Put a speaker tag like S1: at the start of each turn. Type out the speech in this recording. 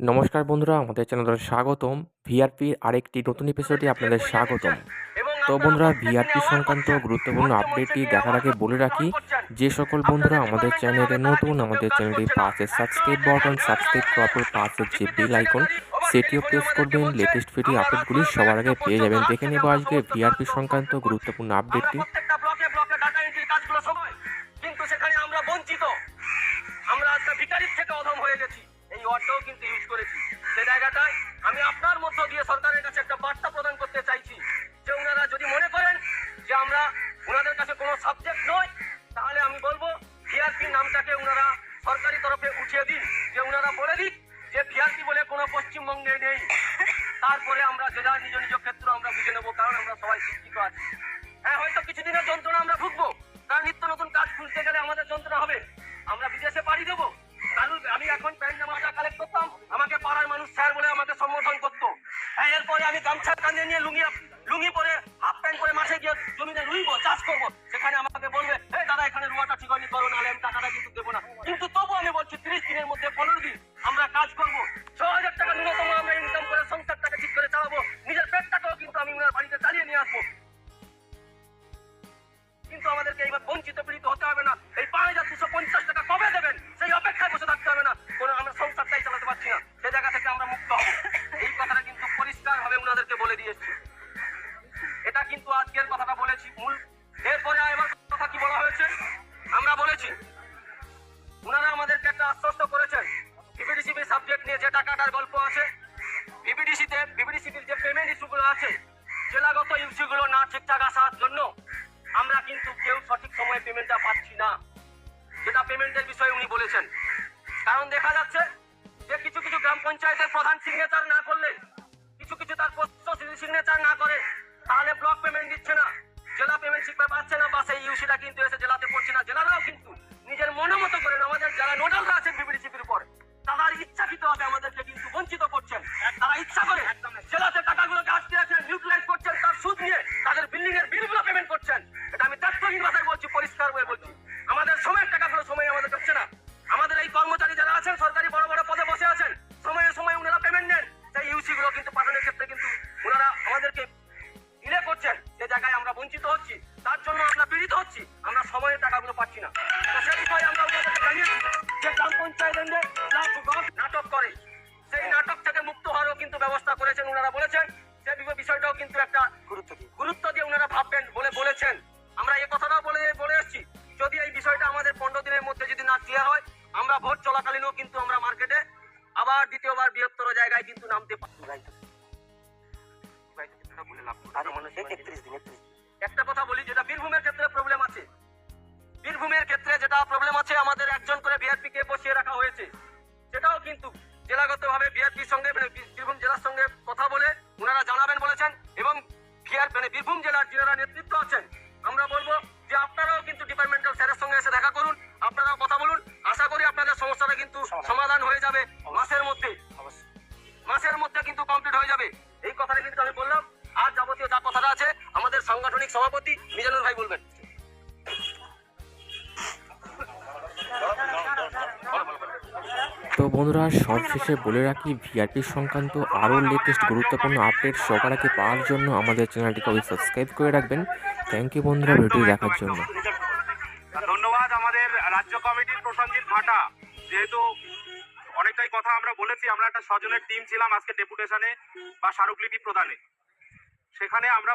S1: নমস্কার বন্ধুরা, আমাদের চ্যানেলে স্বাগতম। ভিআরপির আরেকটি নতুন এপিসোডে আপনাদের স্বাগতম। তো বন্ধুরা, ভিআরপি সংক্রান্ত গুরুত্বপূর্ণ আপডেটটি দেখার আগে বলে রাখি, যে সকল বন্ধুরা আমাদের চ্যানেলে নতুন, আমাদের চ্যানেলটি পাশে সাবস্ক্রাইব বাটন সাবস্ক্রাইব করার পর পাশের যে বেল আইকন সেটিও প্রেস করবেন। লেটেস্ট ভিডিও আপডেটগুলি সবার আগে পেয়ে যাবেন। দেখে নেব আজকে ভিআরপি সংক্রান্ত গুরুত্বপূর্ণ আপডেটটি
S2: আমরা আজকে ভিকারির থেকে অধম হয়ে গেছি। ওয়ার্ডটাও কিন্তু ইউজ করেছি। সে জায়গাটায় আমি আপনার মধ্য দিয়ে সরকারের কাছে একটা বার্তা প্রদান করতে চাইছি যে ওনারা যদি মনে করেন যে আমরা ওনাদের কাছে কোনো সাবজেক্ট নয়, তাহলে আমি বলব ভিআরপি নামটাকে ওনারা সরকারি তরফে উঠিয়ে দিন, যে ওনারা বলে দিক যে ভিআরপি বলে কোনো পশ্চিমবঙ্গে নেই। তারপরে আমরা যে যার নিজ নিজ ক্ষেত্র আমরা বুঝে নেব, কারণ আমরা সবাই শিক্ষিত আছি। হ্যাঁ হয়তো কিছুদিনের যন্ত্রণা আমরা ভুগবো, কারণ নিত্য নতুন কাজ খুলতে গেলে আমাদের যন্ত্রণা হবে। আমরা বিদেশে পাড়ি দেবো। কারণ আমি এখন প্যান্ট এরপরে আমি গামছা কাঁধে নিয়ে লুঙ্গি লুঙ্গি পরে হাফ প্যান্ট পরে মাঠে গিয়ে জমিতে রুইবো, চাষ করব। সেখানে আমাকে বলবে এই দাদা, এখানে রুয়াটা ঠিক হয়নি, করো, নাহলে আমি টাকাটা কিন্তু দেবো না। কিন্তু তবু আমি বলছি, তিরিশ দিনের মধ্যে পনেরো দিন আমরা কাজ করব। ছ হাজার টাকা ন্যূনতম আমরা ইনকাম করে সংসারটাকে ঠিক করে চালাবো। নিজের পেটটাকেও কিন্তু আমি ওনার বাড়িতে চালিয়ে নিয়ে আসব। কিন্তু আমাদেরকে এইবার বঞ্চিত পীড়িত হতে হবে না। এই পাঁচ হাজার দুশো পঞ্চাশ টাকা কবে দেবেন? সেই অপেক্ষায় বসে থাকতে হবে না। কোনো আমরা সংসারটাই চালাতে পারছি না। সে জায়গা থেকে আমরা মুক্ত হব। বলে দিয়েছি। এটা কিন্তু আজকের কথাটা বলেছি মূল এরপরে এবার কথা কি বলা হয়েছে? আমরা বলেছি ওনারা আমাদেরকে একটা আশ্বস্ত করেছেন। বিবিডিসিবি সাবজেক্ট নিয়ে যে টাকাটার গল্প আছে, বিবিডিসিতে, বিবিডিসিবির যে পেমেন্ট ইস্যুগুলো আছে, জেলাগত ইস্যুগুলো না ঠিকঠাক আসার জন্য আমরা কিন্তু কেউ সঠিক সময়ে পেমেন্টটা পাচ্ছি না। যেটা পেমেন্টের বিষয়ে উনি বলেছেন। কারণ দেখা যাচ্ছে যে কিছু কিছু গ্রাম পঞ্চায়েতের প্রধান সিগনেচার না করলে সিগনেচার না করে, তাহলে ব্লক পেমেন্ট দিচ্ছে না। জেলা পেমেন্ট শিখতে পারছে না বাসে ইউসিটা কিন্তু এসে জেলাতে পড়ছে না। জেলারাও কিন্তু নিজের মনে মতো পঞ্চায়েত নাটক করে। সেই নাটক থেকে মুক্ত হওয়ারও কিন্তু ব্যবস্থা করেছেন ওনারা বলেছেন। সে বিষয়টাও কিন্তু একটা গুরুত্ব গুরুত্ব দিয়ে ওনারা ভাববেন বলে বলেছেন। আমরা এই কথাটাও বলে বলে এসেছি। যদি এই বিষয়টা আমাদের পনেরো দিনের মধ্যে যদি না ক্লিয়ার হয় আমরা ভোট চলাকালীনও কিন্তু আমরা মার্কেটে আবার দ্বিতীয়বার বৃহত্তর জায়গায় কিন্তু নামতে পারি একটা কথা বলি যেটা বীরভূমের ক্ষেত্রে প্রবলেম আছে। বীরভূমের ক্ষেত্রে যেটা প্রবলেম আছে আমাদের একজন জেলাগতভাবে বিআরপির সঙ্গে মানে বীরভূম জেলার সঙ্গে কথা বলে ওনারা জানাবেন বলেছেন এবং বিআর মানে বীরভূম জেলার যারা নেতৃত্ব আছেন আমরা বলব যে আপনারাও কিন্তু ডিপার্টমেন্টাল স্যারের সঙ্গে এসে দেখা করুন আপনারাও কথা বলুন। আশা করি আপনাদের সমস্যাটা কিন্তু সমাধান। হয়ে যাবে মাসের মধ্যে। মাসের মধ্যে কিন্তু কমপ্লিট হয়ে যাবে। এই কথাটা কিন্তু আমি বললাম। আর যাবতীয় যা কথাটা আছে আমাদের সাংগঠনিক সভাপতি মিজানুর ভাই বলবেন।
S1: তো বন্ধুরা সবশেষে বলে রাখি ভিআরপি সংক্রান্ত আরও লেটেস্ট গুরুত্বপূর্ণ আপডেট সবার আগে পাওয়ার জন্য আমাদের চ্যানেলটিকে অবশ্যই সাবস্ক্রাইব করে রাখবেন। থ্যাংক ইউ বন্ধুরা ভিডিওটি দেখার জন্য।
S3: ধন্যবাদ আমাদের রাজ্য কমিটির প্রসঞ্জিৎ ভাটা। যেহেতু অনেকটাই কথা আমরা বলেছি, আমরা একটা স্বজনের টিম ছিলাম আজকে ডেপুটেশনে বা স্মারকলিপি প্রদানে। সেখানে আমরা